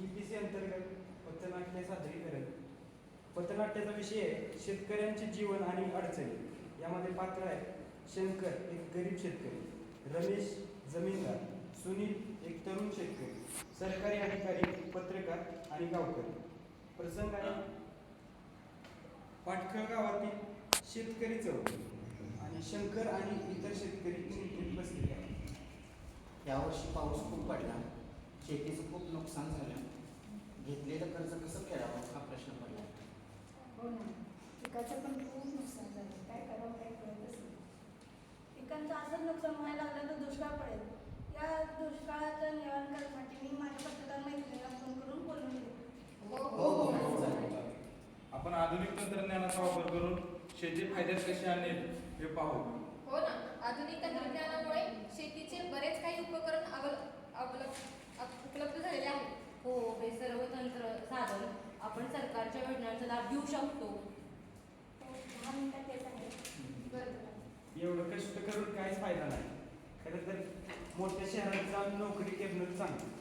T P C अंतर्गत पथनाट्य सादरीकरण पथनाट्याचा विषय आहे शेतकऱ्यांचे जीवन आणि अडचणी यामध्ये पात्र आहे शंकर एक गरीब शेतकरी रमेश जमीनदार सुनील एक तरुण शेतकरी सरकारी अधिकारी पत्रकार आणि गावकरी. प्रसंग आहे पाटखळ गावातील शेतकरी चौक आणि शंकर आणि इतर शेतकरी चिंतेत बसलेले आहेत. यावर्षी पाऊस खूप पडला. शेतीचं खूप नुकसान झालं. घेतलेलं कर्ज कसं फेडावं हा प्रश्न पडला. हो ना. पिकाचं पण खूप नुकसान झालं. काय करावं काय कळतच नाही. पिकांचं असं नुकसान व्हायला लागलं तर दुष्काळ पडेल. या दुष्काळाचं निवारण करण्यासाठी मी माझ्या पत्रकार मैत्रिणीला फोन करून बोलून घेते. हो हो, हो. आपण आधुनिक तंत्रज्ञानाचा वापर करून शेती फायद्यात कशी आणेल हे पाहू. हो ना. एवढं कष्ट करून काहीच फायदा नाही. खरं तर मोठ्या शहरात जाऊन नोकरी करणं चांगलं.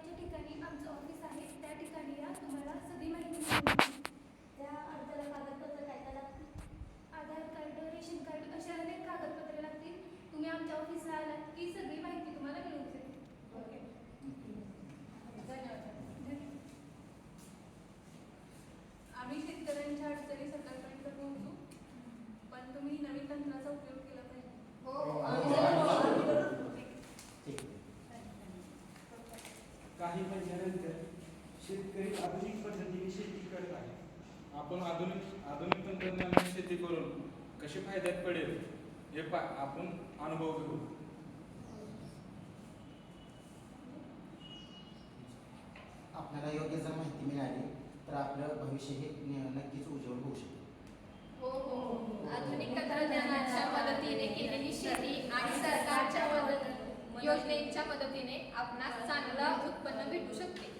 तालुक्याच्या ठिकाणी आमचं ऑफिस आहे त्या ठिकाणी या. तुम्हाला सगळी माहिती मिळेल त्या अर्जाला कागदपत्र काय काय लागतील? आधार कार्ड रेशन कार्ड अशा अनेक कागदपत्रे लागतील. तुम्ही आमच्या ऑफिसला आलात की सगळी माहिती तुम्हाला मिळून जाईल. धन्यवाद. आम्ही शेतकऱ्यांच्या अडचणी सरकारपर्यंत पोहोचू. पण तुम्ही नवीन तंत्राचा उपयोग केला पाहिजे. हो. शेतकरी आधुनिक पद्धतीने शेती करत आहे आपण आधुनिक आधुनिक तंत्रज्ञानाने शेती करून कसे फायद्यात पडेल हे पा आपण अनुभव घेऊ. आपल्याला योग्य जर माहिती मिळाली तर आपलं भविष्य हे नक्कीच उज्ज्वल होऊ शकते. हो, हो, हो, आधुनिक तंत्रज्ञानाच्या मदतीने केलेली शेती आणि सरकारच्या योजनेच्या मदतीने आपण चांगलं उत्पन्न भेटू शकते.